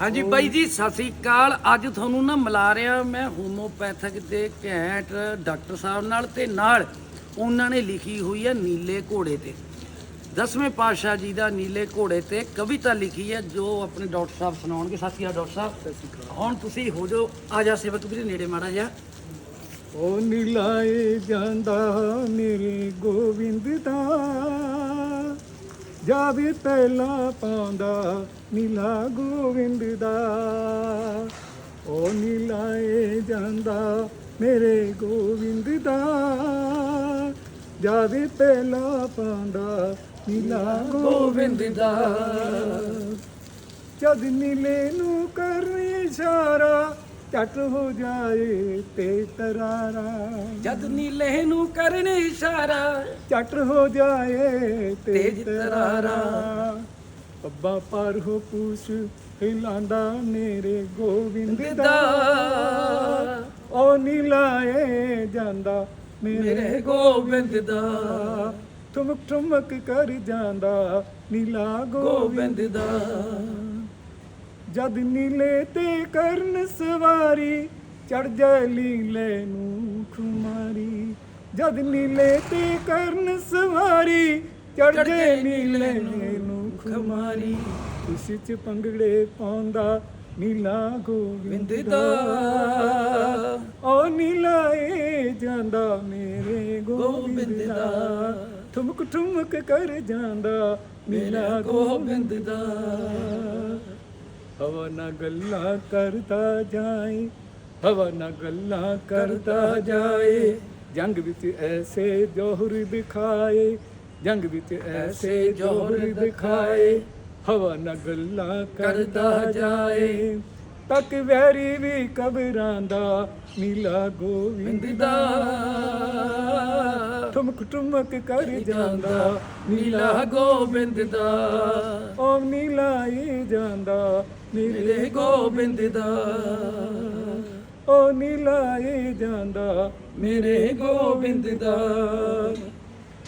ਹਾਂਜੀ ਬਾਈ ਜੀ ਸਤਿ ਸ੍ਰੀ ਅਕਾਲ। ਅੱਜ ਤੁਹਾਨੂੰ ਨਾ ਮਿਲਾ ਰਿਹਾ ਮੈਂ ਹੋਮੋਪੈਥਿਕ ਦੇ ਘੈਂਟ ਡਾਕਟਰ ਸਾਹਿਬ ਨਾਲ ਤੇ ਨਾਲ ਉਹਨਾਂ ਨੇ ਲਿਖੀ ਹੋਈ ਹੈ ਨੀਲੇ ਘੋੜੇ ਤੇ। ਦਸਵੇਂ ਪਾਤਸ਼ਾਹ ਜੀ ਦਾ ਨੀਲੇ ਘੋੜੇ ਤੇ ਕਵਿਤਾ ਲਿਖੀ ਹੈ ਜੋ ਆਪਣੇ ਡਾਕਟਰ ਸਾਹਿਬ ਸੁਣਾਉਣਗੇ। ਸਤਿ ਸ੍ਰੀ ਅਕਾਲ ਡਾਕਟਰ ਸਾਹਿਬ। ਹੁਣ ਤੁਸੀਂ ਹੋ ਜੋ ਆ ਜਾ ਸੇਵਕ ਵੀਰੇ ਨੇੜੇ ਮਾੜਾ ਜਿਹਾ ਉਹ ਨਿਲਾਏ ਜਾਂਦਾ ਮੇਰੇ ਗੋਬਿੰਦ ਦਾ। ਜਾਵੇ ਪਹਿਲਾ ਪਾਉਂਦਾ, ਨੀਲਾ ਗੋਬਿੰਦ ਦਾ। ਉਹ ਨਿਲਾਏ ਜਾਂਦਾ ਮੇਰੇ ਗੋਬਿੰਦ ਦਾ। ਜਾਵੇ ਪਹਿਲਾ ਪਾਉਂਦਾ, ਨੀਲਾ ਗੋਬਿੰਦ ਦਾ। ਜਦ ਨੀਲੇ ਨੂੰ ਕਰਨੀ ਇਸ਼ਾਰਾ ਝਟ ਹੋ ਜਾਏ ਤੇ ਤਰਾਰਾ। ਜਦ ਨੀਲੇ ਨੂੰ ਕਰਨੇ ਇਸ਼ਾਰਾ ਝਟ ਹੋ ਜਾਏ ਤੇ ਤੇਜ ਤਰਾਰਾ। ਅੱਬਾ ਪਰ ਹੋ ਪੂਛ ਹਿਲਾਂਦਾ ਮੇਰੇ ਗੋਬਿੰਦ ਦਾ। ਉਹ ਨੀਲਾਏ ਜਾਂਦਾ ਮੇਰੇ ਗੋਬਿੰਦ ਦਾ। ਠੁਮਕ ਠੁਮਕ ਕਰ ਜਾਂਦਾ ਨੀਲਾ ਗੋਬਿੰਦ ਦਾ। ਜਦ ਨੀਲੇ ਤੇ ਕਰਨ ਸਵਾਰੀ ਚੜ ਜਾਏ ਲੀਲੇ ਨੂੰ ਖੁਮਾਰੀ। ਜਦ ਨੀਲੇ ਤੇ ਕਰਨ ਸਵਾਰੀ ਚੜ ਜਾਏ ਨੀਲੇ ਨੂੰ ਖੁਮਾਰੀ। ਉਸ ਚ ਪੰਗੜੇ ਪਾਉਂਦਾ ਨੀਲਾ ਗੋਬਿੰਦ ਬਿੰਦ ਦਾ। ਓ ਨੀਲਾਏ ਜਾਂਦਾ ਮੇਰੇ ਗੋਬਿੰਦ ਦਾ। ਠੁਮਕ ਠੁਮਕ ਕਰ ਜਾਂਦਾ ਨੀਲਾ ਗੋਬਿੰਦ ਦਾ। ਹਵਾ ਨਾ ਗੱਲਾਂ ਕਰਦਾ ਜਾਏ ਹਵਾ ਨਾ ਗੱਲਾਂ ਕਰਦਾ ਜਾਏ। ਜੰਗ ਵਿੱਚ ਐਸੇ ਜੋਹਰ ਦਿਖਾਏ, ਜੰਗ ਵਿੱਚ ਐਸੇ ਜੋਹਰ ਦਿਖਾਏ। ਹਵਾ ਨਾ ਗੱਲਾਂ ਕਰਦਾ ਜਾਏ। ਤੱਕ ਵੈਰੀ ਵੀ ਕਬਰਾਂ ਦਾ ਨੀਲਾ ਗੋਬਿੰਦ ਬਿੰਦ ਦਾ। ਠੁਮਕ ਠੁਮਕ ਕਰ ਜਾਂਦਾ ਨੀਲਾ ਗੋਬਿੰਦ ਦਾ ਓ ਨੀਲਾਏ ਜਾਂਦਾ ਮੇਰੇ ਮੇਰੇ ਗੋਬਿੰਦ ਦਾ। ਓ ਨੀਲਾਏ ਜਾਂਦਾ ਮੇਰੇ ਗੋਬਿੰਦ ਦਾ।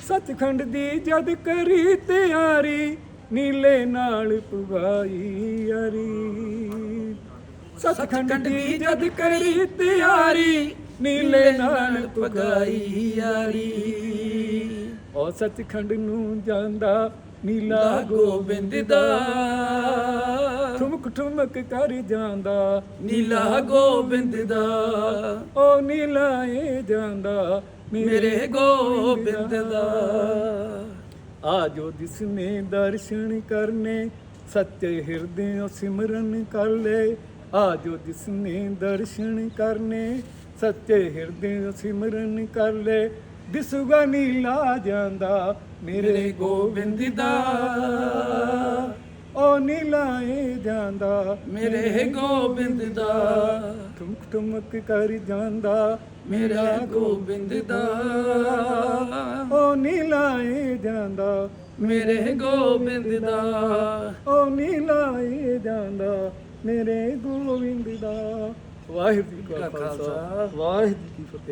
ਸੱਚਖੰਡ ਦੀ ਜਦ ਕਰੀ ਤਿਆਰੀ ਨੀਲੇ ਨਾਲ ਪੁਗਾਈ ਅਰੀ ਸੱਚਖੰਡ ਦੀ ਜਦ ਕਰੀ ਤਿਆਰੀ ਨੀਲੇ ਨਾਲ ਪੁਗਾਈ ਯਾਰੀ। ਓ ਸੱਚਖੰਡ ਨੂੰ ਜਾਂਦਾ ਨੀਲਾ ਗੋਬਿੰਦ ਦਾ। ਠੁਮਕ ਠੁਮਕ ਕਰ ਜਾਂਦਾ ਨੀਲਾ ਗੋਬਿੰਦ ਦਾ। ਓ ਨੀਲਾਏ ਜਾਂਦਾ ਮੇਰੇ ਗੋਬਿੰਦ ਦਾ। ਆ ਜੋ ਜਿਸਨੇ ਦਰਸ਼ਨ ਕਰਨੇ ਸੱਚੇ ਹਿਰਦਿਓਂ ਸਿਮਰਨ ਕਰ ਲੈ ਆ ਜੋ ਜਿਸਨੇ ਦਰਸ਼ਨ ਕਰਨੇ ਸੱਚੇ ਹਿਰਦਿਓਂ ਸਿਮਰਨ ਕਰ ਲੈ। ਦਿਸੂਗਾ ਨੀਲਾ ਜਾਂਦਾ ਮੇਰੇ ਮੇਰੇ ਗੋਬਿੰਦ ਦਾ। ਓ ਨੀਲਾਏ ਜਾਂਦਾ ਮੇਰੇ ਗੋਬਿੰਦ ਦਾ। ਠੁਮਕ ਠੁਮਕ ਕਰ ਜਾਂਦਾ ਮੇਰਾ ਗੋਬਿੰਦ ਦਾ। ਓ ਨੀਲਾਏ ਜਾਂਦਾ ਮੇਰੇ ਗੋਬਿੰਦ ਦਾ। ਓ ਨੀਲਾਏ ਜਾਂਦਾ ਮੇਰੇ ਗੋਬਿੰਦ ਦਾ ਵਾਹਿਗੁਰੂ ਜੀ ਕਾ ਖਾਲਸਾ। ਵਾਹਿਗੁਰੂ ਜੀ ਕੀ ਫਤਿਹ।